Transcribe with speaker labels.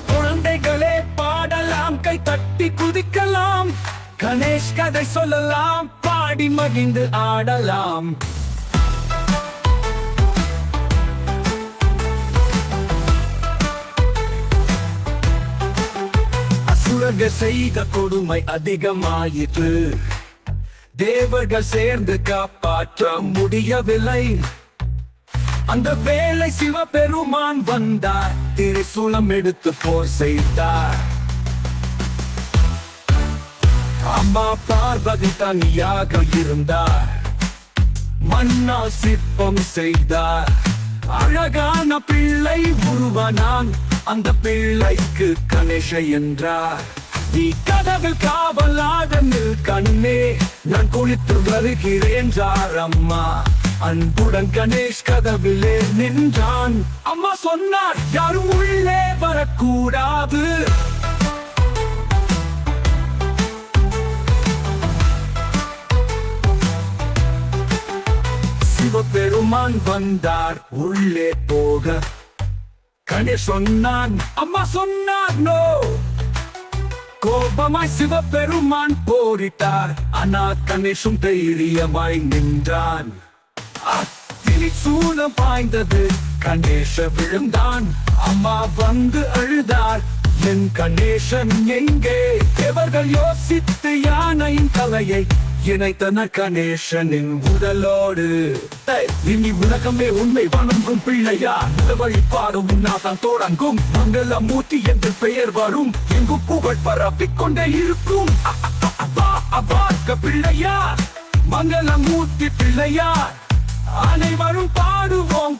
Speaker 1: பிறந்த குழந்தைகளே பாடலாம். கை தட்டி குதிக்கலாம். கணேஷ் கதை சொல்லலாம். பாடி மகிழ்ந்து ஆடலாம். அசுரக செய்த கொடுமை அதிகமாயிற்று. தேவர்கள் சேர்ந்து காப்பாற்ற முடியவில்லை. அந்த வேளை சிவபெருமான் வந்தார். திரிசூலம் எடுத்து போர் செய்தார். அம்மா பார்வதி தனியாக இருந்தார். மண்ணால் சிற்பம் செய்தார். அழகான பிள்ளை உருவனான். அந்த பிள்ளைக்கு கணேஷ என்றார். நீ கதவில் காவலாக நில் கண்ணே. நான் குளித்து வருகிறேன் அம்மா அன்புடன் கணேஷ் கதவிலே நின்றான். அம்மா சொன்னார் யாரும் உள்ளே வரக்கூடாது. சிவபெருமான் வந்தார் உள்ளே போக. கணேஷ் சொன்னான் அம்மா சொன்னார் நோ. கோபமாய் சிவபெருமான் போரிட்டார். ஆனா கணேஷும் தைரியமாய் நின்றான். சூலம் பாய்ந்தது கணேஷ விழுந்தான் அம்மா வந்து அழுதார் என் கணேசன் எங்கே எவர்கள் யோசித்து யானையின் தலையை இணைத்தன கணேசனின் உடலோடு இனி உலகமே உண்மை வணங்கும் பிள்ளையா வழிபாடு உன்னாதான் தொடங்கும் மங்கள மூர்த்தி என்று பெயர் வரும் எங்கு புகழ் பரப்பிக் கொண்டே இருக்கும் பிள்ளையா மங்கள மூர்த்தி பிள்ளையார் அனைவரும் பாடுவோம்.